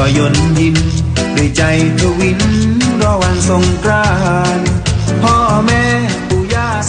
ก็ยนยินด้วยใจทวินรอวันสงกรานต์พ่อแม่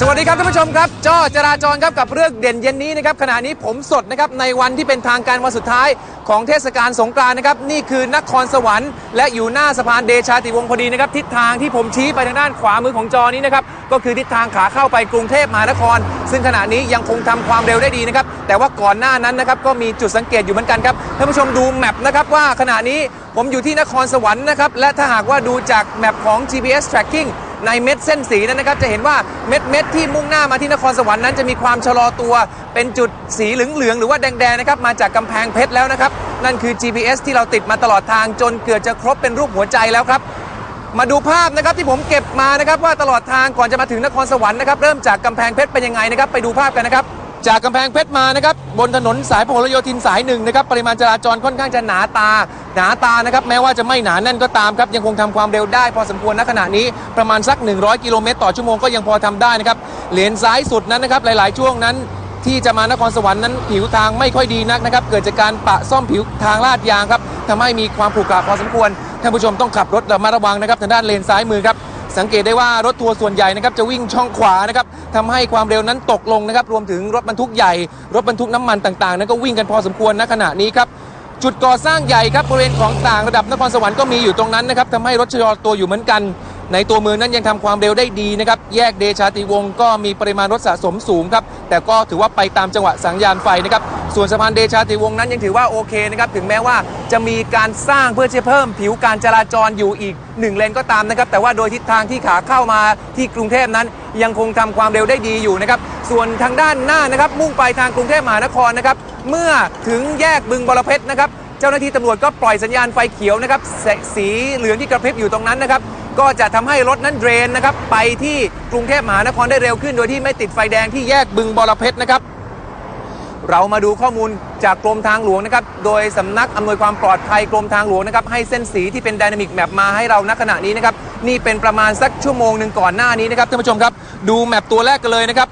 สวัสดีครับท่านผู้ชมครับจ้อจราจรครับกับเรื่องเด่นเย็นนี้นะครับขณะนี้ผมสดนะครับในวันที่เป็นทางการวันสุดท้ายของเทศกาลสงกรานต์นะครับนี่คือนครสวรรค์และอยู่หน้าสะพานเดชาติวงศ์พอดีนะครับทิศทางที่ผมชี้ไปทางด้านขวามือของจอนี้นะครับก็คือทิศทางขาเข้าไปกรุงเทพมหานคร ซึ่งขณะนี้ยังคงทำความเร็วได้ดีนะครับแต่ว่าก่อนหน้านั้นนะครับก็มีจุดสังเกตอยู่เหมือนกันครับท่านผู้ชมดูแมปนะครับว่าขณะนี้ผมอยู่ที่นครสวรรค์นะครับและถ้าหากว่าดูจากแมปของ GPS tracking ในเม็ดเส้นสีนั้นนะครับ จะเห็นว่าเม็ดเม็ดที่มุ่งหน้ามาที่นครสวรรค์นั้นจะมีความชะลอตัว เป็นจุดสีเหลืองๆหรือว่าแดงๆนะครับมาจากกำแพงเพชรแล้วนะครับ นั่นคือ GPS ที่เราติดมาตลอดทางจนเกือบจะครบเป็นรูปหัวใจแล้วครับมาดูภาพนะครับที่ผมเก็บมานะครับว่าตลอดทางก่อนจะมาถึงนครสวรรค์นะครับเริ่มจากกำแพงเพชรเป็นยังไงนะครับ ไปดูภาพกันนะครับ จากกำแพงเพชรมานะครับบนถนนสายพหลโยธินสายหนึ่งนะครับปริมาณจราจรค่อนข้างจะหนาตา หนาตานะครับแม้ว่าจะไม่หนาแน่นก็ตามครับยังคงทำความเร็วได้ พอสมควรณขณะนี้ประมาณสัก 100 กิโลเมตรต่อชั่วโมงก็ยังพอทำได้นะครับเลนซ้ายสุดนั้นนะครับหลาย ๆ ช่วงนั้น ที่จะมานครสวรรค์นั้นผิวทางไม่ค่อยดีนักนะครับเกิดจากการปะซ่อมผิวทางลาดยางครับทำให้มีความผุกระพอสมควรท่านผู้ชมต้องขับรถระมัดระวังนะครับทางด้านเลนซ้ายมือครับ สังเกตได้ว่ารถทัวร์ส่วนใหญ่นะครับจะวิ่งช่องขวานะครับทำให้ความเร็วนั้นตกลงนะครับรวมถึงรถบรรทุกใหญ่ รถบรรทุกน้ำมันต่างๆนั้นก็วิ่งกันพอสมควรณขณะนี้ครับจุดก่อสร้างใหญ่ครับบริเวณของต่างระดับนครสวรรค์ก็มีอยู่ตรงนั้นนะครับทำให้รถชะลอตัวอยู่เหมือนกัน ในตัวเมืองนั้นยังทำความเร็วได้ดีนะครับ แยกเดชาติวงก็มีปริมาณรถสะสมสูงครับ แต่ก็ถือว่าไปตามจังหวะสัญญาณไฟนะครับ ส่วนสะพานเดชาติวงนั้นยังถือว่าโอเคนะครับ ถึงแม้ว่าจะมีการสร้างเพื่อจะเพิ่มผิวการจราจรอยู่อีกหนึ่งเลนก็ตามนะครับ แต่ว่าโดยทิศทางที่ขาเข้ามาที่กรุงเทพนั้น ยังคงทำความเร็วได้ดีอยู่นะครับ ส่วนทางด้านหน้านะครับมุ่งไปทางกรุงเทพมหานครนะครับ เมื่อถึงแยกบึงบรเพชรนะครับ เจ้าหน้าที่ตำรวจก็ปล่อยสัญญาณไฟเขียวนะครับสสีเหลืองที่กระพริบอยู่ตรงนั้นนะครับ ก็จะทำให้รถนั้นเดรนนะครับไปที่กรุงเทพมหานครได้เร็วขึ้น โดยที่ไม่ติดไฟแดงที่แยกบึงบอระเพชรนะครับ เรามาดูข้อมูลจากกรมทางหลวงนะครับ โดยสำนักอำนวยความปลอดภัยกรมทางหลวงนะครับ ให้เส้นสีที่เป็นไดนามิกแมปมาให้เราณขณะนี้นะครับ นี่เป็นประมาณสักชั่วโมงหนึ่งก่อนหน้านี้นะครับท่านผู้ชมครับ ดูแมปตัวแรกกันเลยนะครับ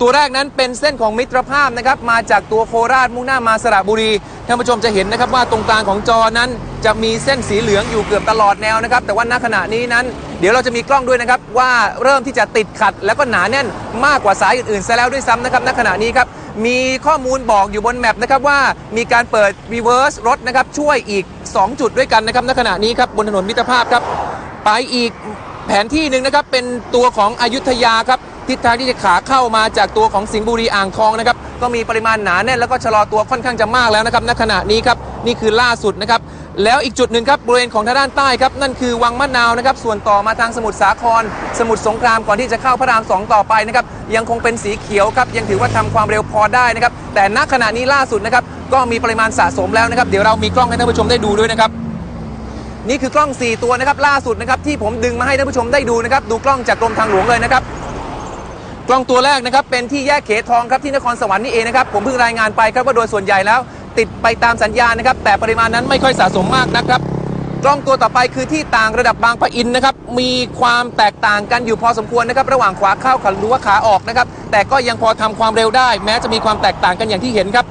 ตัวแรกนั้นเป็นเส้นของมิตรภาพนะครับ มาจากตัวโคราชมุ่งหน้ามาสระบุรีท่านผู้ชมจะเห็นนะครับว่าตรงกลางของจอนั้น จะมีเส้นสีเหลืองอยู่เกือบตลอดแนวนะครับ แต่ว่าณขณะนี้นั้น เดี๋ยวเราจะมีกล้องด้วยนะครับ ว่าเริ่มที่จะติดขัดแล้วก็หนาแน่นมากกว่าสายอื่นๆซะแล้วด้วยซ้ำนะครับณขณะนี้ครับมีข้อมูลบอกอยู่บนแมปนะครับว่ามีการเปิด reverse รถนะครับช่วยอีก 2 จุดด้วยกันนะครับณขณะนี้ครับบนถนนมิตรภาพครับไปอีกแผนที่หนึ่งนะครับเป็นตัวของอยุธยาครับทิศทางที่จะขาเข้ามาจากตัวของสิงห์บุรีอ่างทองนะครับก็มีปริมาณหนาแน่นแล้วก็ชะลอตัวค่อนข้างจะมากแล้วนะครับณขณะนี้ครับนี่คือล่าสุดนะครับ แล้วอีกจุดหนึ่งครับบริเวณของทางด้านใต้ครับนั่นคือวังมะนาวนะครับส่วนต่อมาทางสมุทรสาคร สมุทรสงครามก่อนที่จะเข้าพระรามสองต่อไปนะครับยังคงเป็นสีเขียวครับยังถือว่าทำความเร็วพอได้นะครับแต่ณขณะนี้ล่าสุดนะครับก็มีปริมาณสะสมแล้วนะครับเดี๋ยวเรามีกล้องให้ท่านผู้ชมได้ดูด้วยนะครับนี่คือกล้อง 4 ตัวนะครับล่าสุดนะครับที่ผมดึงมาให้ท่านผู้ชมได้ดูนะครับดูกล้องจากกรมทางหลวงเลยนะครับกล้องตัวแรกนะครับเป็นที่แยกเขตทองครับที่นครสวรรค์นี่เองนะครับผมเพิ่งรายงานไปครับว่าโดยส่วนใหญ่แล้ว ติดไปตามสัญญาณนะครับ แต่ปริมาณนั้นไม่ค่อยสะสมมากนะครับ กล้องตัวต่อไปคือที่ต่างระดับบางปะอินนะครับ มีความแตกต่างกันอยู่พอสมควรนะครับ ระหว่างขวาเข้าหรือว่าขาออกนะครับ แต่ก็ยังพอทำความเร็วได้ แม้จะมีความแตกต่างกันอย่างที่เห็นครับ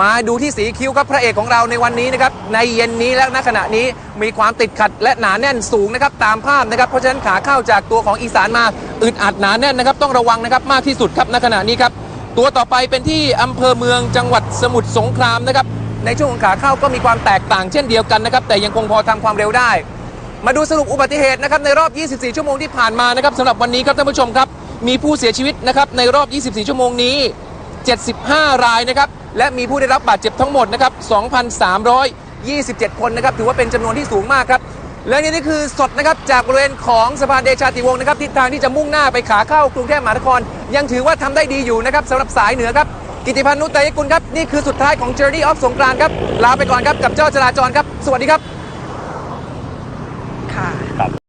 มาดูที่สีคิ้วครับพระเอกของเราในวันนี้นะครับในเย็นนี้และณขณะนี้มีความติดขัดและหนาแน่นสูงนะครับตามภาพนะครับเพราะฉะนั้นขาเข้าจากตัวของอีสานมาอึดอัดหนาแน่นนะครับ ต้องระวังนะครับมากที่สุดครับณขณะนี้ครับ ตัวต่อไปเป็นที่อำเภอเมืองจังหวัดสมุทรสงครามนะครับ ในช่วงของขาเข้าก็มีความแตกต่างเช่นเดียวกันนะครับ แต่ยังคงพอทำความเร็วได้ มาดูสรุปอุบัติเหตุนะครับในรอบ 24 ชั่วโมงที่ผ่านมานะครับสำหรับวันนี้ครับท่านผู้ชมครับ มีผู้เสียชีวิตนะครับในรอบ 24 ชั่วโมงนี้ 75 รายนะครับและมีผู้ได้รับบาดเจ็บทั้งหมดนะครับ 2,327 คนนะครับถือว่าเป็นจำนวนที่สูงมากครับ และนี่นี่คือสดนะครับจากบริเวณของสะพานเดชาติวงศ์นะครับทิศทางที่จะมุ่งหน้าไปขาเข้ากรุงเทพมหานคร ยังถือว่าทำได้ดีอยู่นะครับสำหรับสายเหนือครับ กิติพันธ์นุตตยกุลครับ นี่คือสุดท้ายของ Journey of สงกรานต์ครับ ลาไปก่อนครับกับเจ้าจราจรครับ สวัสดีครับ ค่ะ